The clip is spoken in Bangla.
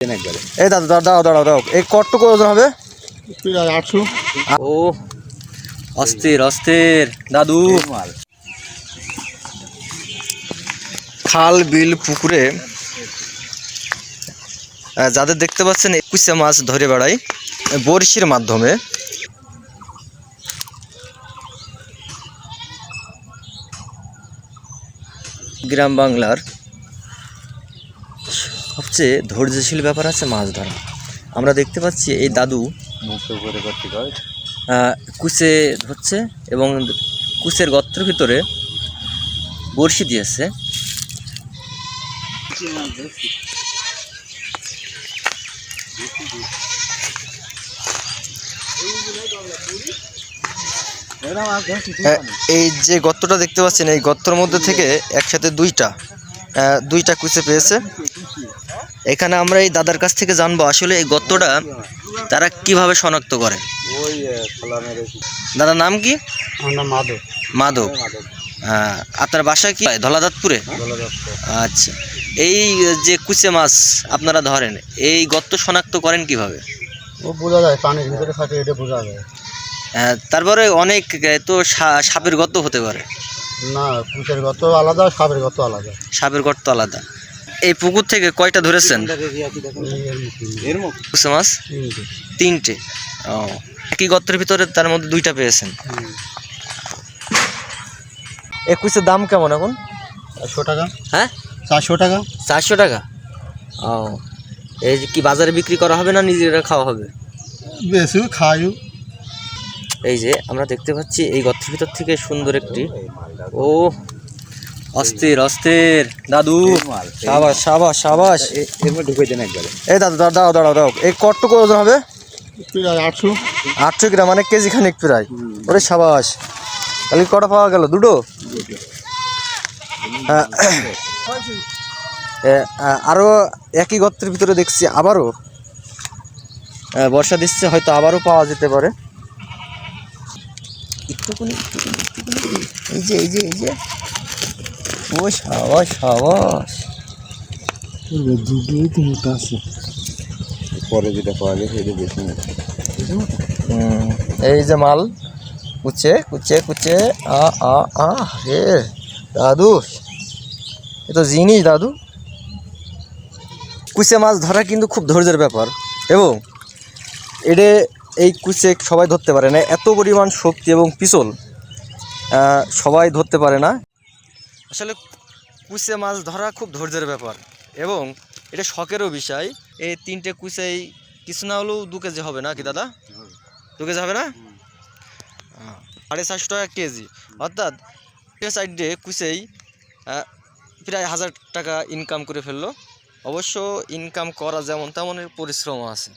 এই দাদা দাঁড়াও দাঁড়াও দাঁড়াও। এই কটটুকু ওজন হবে? আটশো। ও অস্থির অস্থির। দাদু। খাল বিল পুকুরে যাদের দেখতে পাচ্ছেন একুশে মাছ ধরে বেড়ায় বড়শির মাধ্যমে। গ্রাম বাংলার সবচেয়ে ধৈর্যশীল ব্যাপার আছে মাছ ধরা। আমরা দেখতে পাচ্ছি এই দাদু কুচে ধরছে এবং কুচের গর্তের ভিতরে বড়শি দিয়েছে। এই যে গর্তটা দেখতে পাচ্ছেন এই গর্তর মধ্যে থেকে একসাথে দুইটা। দুইটা কুচে পেয়েছে। এখানে আমরা এই দাদার কাছ থেকে জানব আসলে এই গর্তটা তারা কীভাবে শনাক্ত করে। দাদার নাম কি? মাধব। মাধব। আপনার বাসা কি? ধলাদাতপুরে? আচ্ছা। এই যে কুচে মাছ আপনারা ধরেন এই গর্ত শনাক্ত করেন কীভাবে? ও বোঝা যায় পানির ভিতরে থাকে এটা বোঝা যায়। তারপরে অনেক তো সাপের গর্ত হতে পারে। না কুচের গত আলাদা সাপের গত আলাদা। সাপের গর্ত আলাদা। এই পুকুর থেকে কয়টা ধরেছেন? মাছ? তিনটে। ও একই গর্তের ভিতরে তার মধ্যে দুইটা পেয়েছেন। একুশের দাম কেমন এখন? চারশো টাকা। হ্যাঁ? চারশো টাকা। চারশো টাকা? ও এই যে কি বাজারে বিক্রি করা হবে না নিজেরা খাওয়া হবে? বেশি খাইও। এই যে আমরা দেখতে পাচ্ছি এই গর্তের ভিতর থেকে সুন্দর একটি ও অস্থির অস্থির। দাদু সাবাস সাবাস সাবাস। এর ঢুকে দেন একবারে। এই দাদু দাঁড়াও দাঁড়াও দাঁড়াও। এই কটটুকু ওজন হবে? আটশো। আটশো গ্রাম মানে কেজি খানিক প্রায়। ওরে সাবাস। তাহলে কটা পাওয়া গেল? দুটো? হ্যাঁ। আরও একই গর্তের ভিতরে দেখছি আবারও। বর্ষা দিচ্ছে হয়তো আবারও পাওয়া যেতে পারে। একটুকুনি একটুকুনি একটুকুনি এই যে এই যে এই যে। ও সাবাস সাবাস। পরে যেটা পাওয়া যায় সেটা বেশি এই যে মাল। কুচে কুচে কুচে। আ আ আ রে দাদু। এ তো জিনিস দাদু। কুচে মাছ ধরা কিন্তু খুব ধৈর্যের ব্যাপার। এবং এডে এই কুচে সবাই ধরতে পারে না। এত পরিমাণ শক্তি এবং পিছল সবাই ধরতে পারে না। আসলে কুচে মাছ ধরা খুব ধৈর্যের ব্যাপার এবং এটা শখেরও বিষয়। এই তিনটে কুচেই কিছু না হলেও দু কেজি হবে না কি দাদা? দু কেজি হবে না? সাড়ে চারশো টাকা কেজি। অর্থাৎ সাইডে কুচেই প্রায় হাজার টাকা ইনকাম করে ফেলল। অবশ্য ইনকাম করা যেমন তেমন এর পরিশ্রমও আছে।